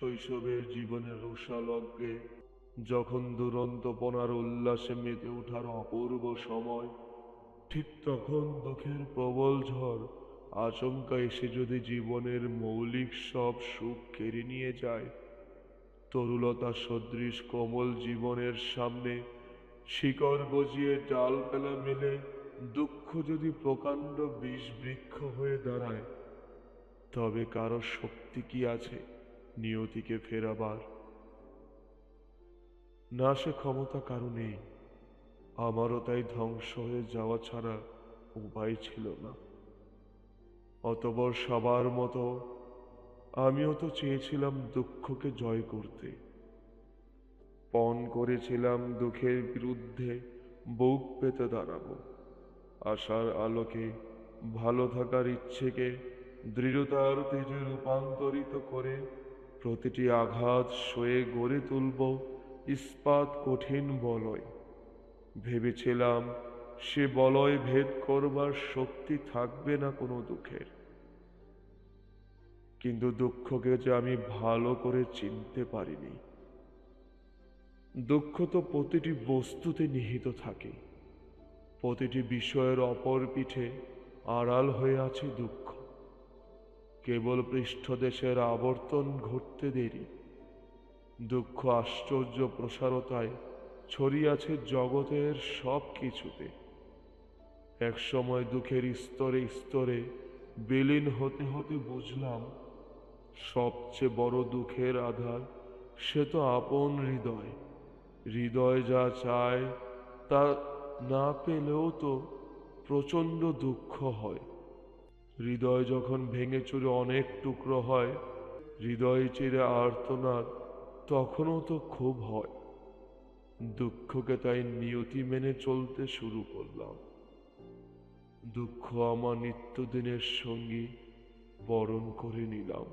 শৈশবের জীবনের রোষালগ্নে, যখন দুরন্তপনার উল্লাসে মেতে ওঠার অপূর্ব সময়, ঠিক তখন দুঃখের প্রবল ঝড় আচমকা এসে যদি জীবনের মৌলিক সব সুখ কেড়ে নিয়ে যায়, তরুলতা সদৃশ কোমল জীবনের সামনে শিকড় গজিয়ে ডালপালা মেলে দুঃখ যদি প্রকাণ্ড বিষ বৃক্ষ হয়ে দাঁড়ায়, তবে কারও শক্তি কি আছে? নিয়তিকে ফেরাবার না সে ক্ষমতা কারও নেই, আমারও তাই ধ্বংস হয়ে যাওয়া ছাড়া উপায় ছিল না। অতবর সবার মতো আমিও তো চেয়েছিলাম দুঃখকে জয় করতে। পণ করেছিলাম দুঃখের বিরুদ্ধে, বুক পেতে দাঁড়াবো। আশার আলোকে, ভালো থাকার ইচ্ছেকে, দৃঢ়তার তেজে রূপান্তরিত করে প্রতিটি আঘাত সয়ে গড়ে তুলব, ইস্পাত কঠিন বলয়। ভেবেছিলাম সে বলয় ভেদ করবার শক্তি থাকবে না কোনো দুঃখের। কিন্তু দুঃখকে যে আমি ভালো করে চিনতে পারিনি। দুঃখ তো প্রতিটি বস্তুতে নিহিত থাকে। প্রতিটি বিষয়ের অপর পিঠে আড়াল হয়ে আছে দুঃখ। কেবল পৃষ্ঠদেশের আবর্তন ঘটতে দেরি। দুঃখ, আশ্চর্য প্রসারতায় ছড়িয়াছে জগতের সব কিছুতে। একসময় দুঃখের স্তরে স্তরে বিলীন হতে হতে বুঝলাম, সবচেয়ে বড় দুঃখের আধার সে তো আপন হৃদয়। হৃদয় যা চায় তা না পেলেও তো প্রচণ্ড দুঃখ হয়। হৃদয় যখন ভেঙে চুরে অনেক টুকরো হয়, হৃদয় চিরে আর্তনাদ, তখনও তো খুব হয়। দুঃখকে তাই নিয়তি মেনে চলতে শুরু করলাম। দুঃখ আমার নিত্যদিনের সঙ্গী বরণ করে নিলাম।